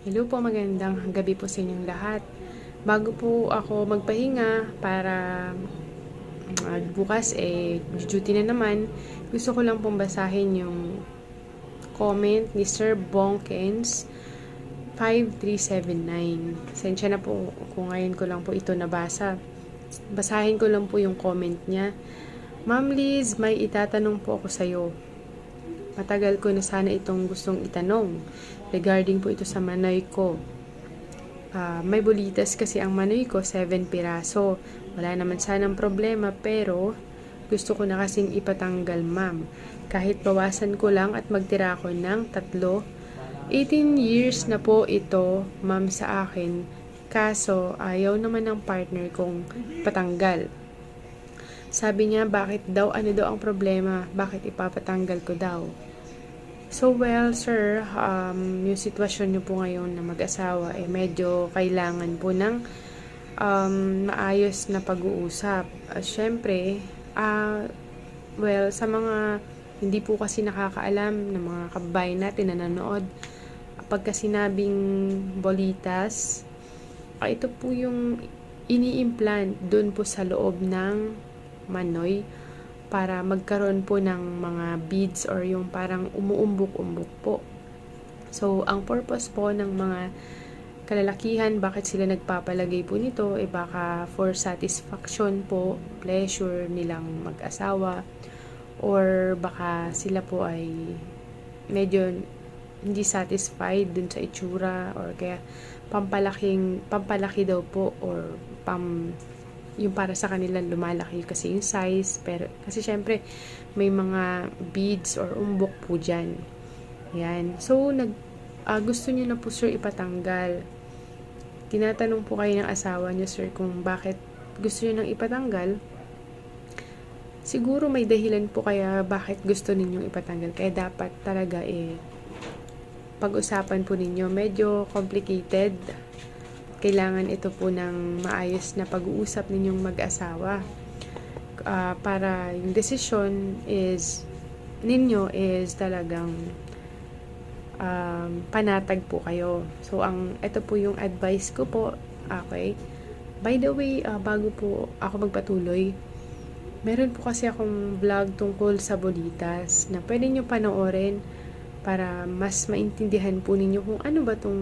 Hello po, magandang gabi po sa inyong lahat. Bago po ako magpahinga para uh, bukas eh duty na naman, gusto ko lang pong basahin yung comment ni Sir Bonkens 5379. Sensya na po kung ngayon ko lang po ito nabasa. Basahin ko lang po yung comment niya. Ma'am Liz, may itatanong po ako sa iyo. Matagal ko na sana itong gustong itanong regarding po ito sa manoy ko. Uh, may bulitas kasi ang manoy ko, 7 piraso. Wala naman sanang problema pero gusto ko na kasing ipatanggal ma'am. Kahit bawasan ko lang at magtira ko ng tatlo. 18 years na po ito ma'am sa akin. Kaso ayaw naman ng partner kong patanggal. Sabi niya bakit daw ano daw ang problema, bakit ipapatanggal ko daw. So well, sir, um, yung sitwasyon nyo po ngayon na mag-asawa, eh medyo kailangan po ng um, maayos na pag-uusap. Uh, Siyempre, uh, well, sa mga hindi po kasi nakakaalam ng mga kababayan natin na nanood, pagka sinabing bolitas, uh, ito po yung ini-implant doon po sa loob ng manoy para magkaroon po ng mga beads or yung parang umuumbok-umbok po. So, ang purpose po ng mga kalalakihan, bakit sila nagpapalagay po nito, eh baka for satisfaction po, pleasure nilang mag-asawa, or baka sila po ay medyo hindi satisfied dun sa itsura, or kaya pampalaking, pampalaki daw po, or pam yung para sa kanila lumalaki kasi yung size pero kasi syempre may mga beads or umbok po dyan. Yan. So nag uh, gusto niyo na po sir ipatanggal. Tinatanong po kayo ng asawa niyo sir kung bakit gusto niyo nang ipatanggal. Siguro may dahilan po kaya bakit gusto ninyong ipatanggal. Kaya dapat talaga eh pag-usapan po ninyo. Medyo complicated kailangan ito po ng maayos na pag-uusap ninyong mag-asawa uh, para yung decision is ninyo is talagang um, panatag po kayo. So, ang ito po yung advice ko po. Okay. By the way, uh, bago po ako magpatuloy, meron po kasi akong vlog tungkol sa bolitas na pwede nyo panoorin para mas maintindihan po ninyo kung ano ba tong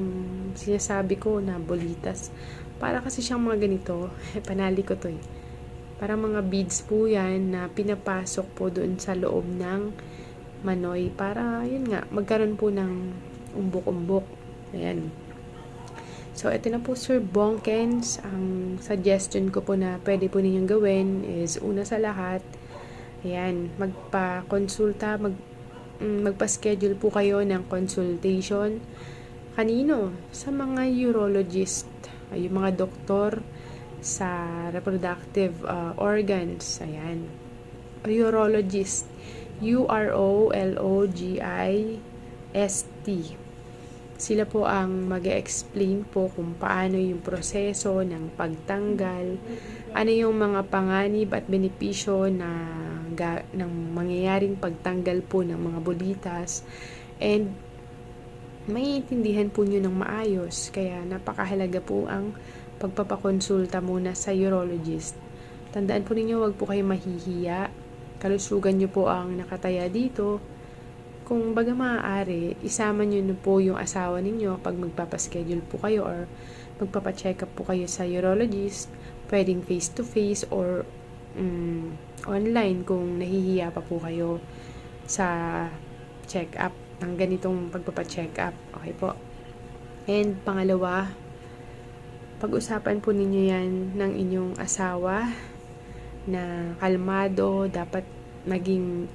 sinasabi ko na bolitas. Para kasi siyang mga ganito, panali ko to eh. Para mga beads po yan na pinapasok po doon sa loob ng manoy para, yun nga, magkaroon po ng umbok-umbok. Ayan. So, ito na po Sir Bonkens. Ang suggestion ko po na pwede po ninyong gawin is una sa lahat, ayan, magpa-consulta, mag magpa-schedule po kayo ng consultation. Kanino? Sa mga urologist, yung mga doktor sa reproductive uh, organs. Ayan. Urologist. U-R-O-L-O-G-I-S-T. Sila po ang mag explain po kung paano yung proseso ng pagtanggal, ano yung mga panganib at benepisyo na ga, ng mangyayaring pagtanggal po ng mga bolitas and maiintindihan po nyo ng maayos kaya napakahalaga po ang pagpapakonsulta muna sa urologist. Tandaan po ninyo, wag po kayo mahihiya. Kalusugan nyo po ang nakataya dito. Kung baga maaari, isama nyo na po yung asawa ninyo pag magpapaschedule po kayo or magpapacheck up po kayo sa urologist, pwedeng face-to-face or um, online kung nahihiya pa po kayo sa check-up ng ganitong pagpapacheck up. Okay po. And pangalawa, pag-usapan po ninyo yan ng inyong asawa na kalmado, dapat maging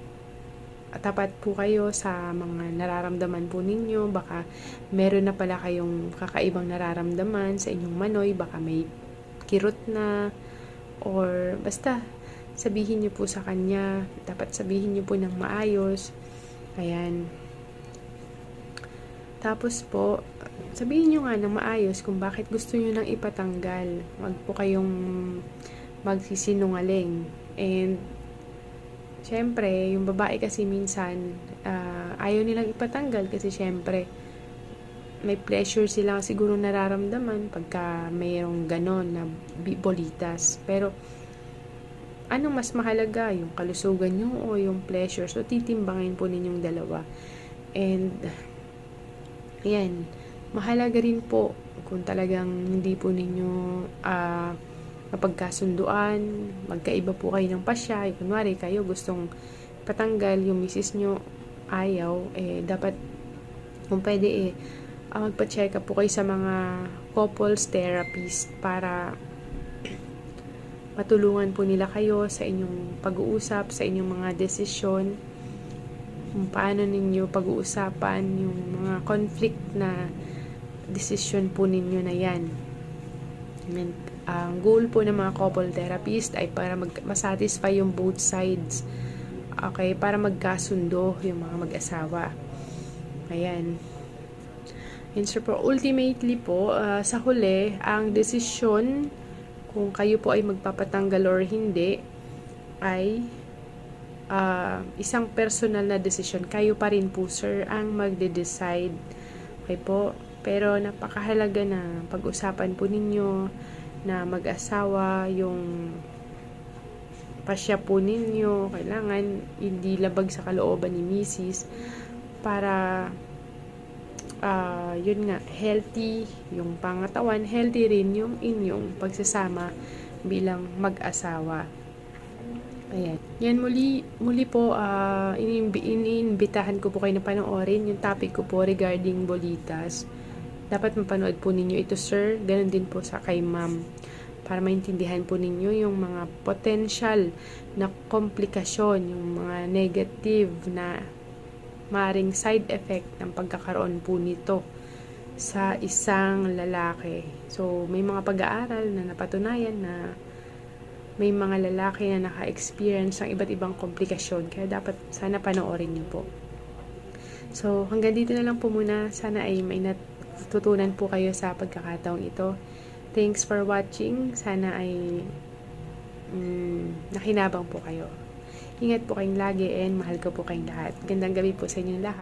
tapat po kayo sa mga nararamdaman po ninyo. Baka meron na pala kayong kakaibang nararamdaman sa inyong manoy. Baka may kirot na or basta sabihin niyo po sa kanya, dapat sabihin niyo po ng maayos. Ayan. Tapos po, sabihin niyo nga ng maayos kung bakit gusto niyo nang ipatanggal. Wag po kayong magsisinungaling. And, syempre, yung babae kasi minsan, uh, ayaw nilang ipatanggal kasi syempre, may pleasure sila siguro nararamdaman pagka mayroong ganon na bolitas. Pero, ano mas mahalaga? Yung kalusugan nyo o yung pleasure? So, titimbangin po ninyong dalawa. And, ayan, mahalaga rin po kung talagang hindi po ninyo ah mapagkasunduan, magkaiba po kayo ng pasya, eh, kunwari kayo gustong patanggal yung misis nyo ayaw, eh dapat kung pwede eh ah, magpa-check up po kayo sa mga couples therapist para matulungan po nila kayo sa inyong pag-uusap, sa inyong mga desisyon, kung paano ninyo pag-uusapan yung mga conflict na desisyon po ninyo na yan. And, ang goal po ng mga couple therapist ay para mag masatisfy yung both sides. Okay, para magkasundo yung mga mag-asawa. Ayan. And so po, ultimately po, ah, sa huli, ang desisyon kung kayo po ay magpapatanggal or hindi ay ah, isang personal na desisyon. Kayo pa rin po, sir, ang magde-decide. Okay po? Pero napakahalaga na pag-usapan po ninyo na mag-asawa, yung pasya po ninyo, kailangan hindi labag sa kalooban ni Mrs. para ah yun nga, healthy yung pangatawan, healthy rin yung inyong pagsasama bilang mag-asawa. Ayan. Yan muli, muli po, ah inimbi, iniimbitahan ko po kayo na panoorin yung topic ko po regarding bolitas. Dapat mapanood po ninyo ito, sir. Ganon din po sa kay ma'am. Para maintindihan po ninyo yung mga potential na komplikasyon, yung mga negative na maring side effect ng pagkakaroon po nito sa isang lalaki. So, may mga pag-aaral na napatunayan na may mga lalaki na naka-experience ng iba't ibang komplikasyon. Kaya dapat sana panoorin niyo po. So, hanggang dito na lang po muna. Sana ay may natutunan po kayo sa pagkakataong ito. Thanks for watching. Sana ay mm, nakinabang po kayo. Ingat po kayong lagi and mahal ko po kayong lahat. Gandang gabi po sa inyong lahat.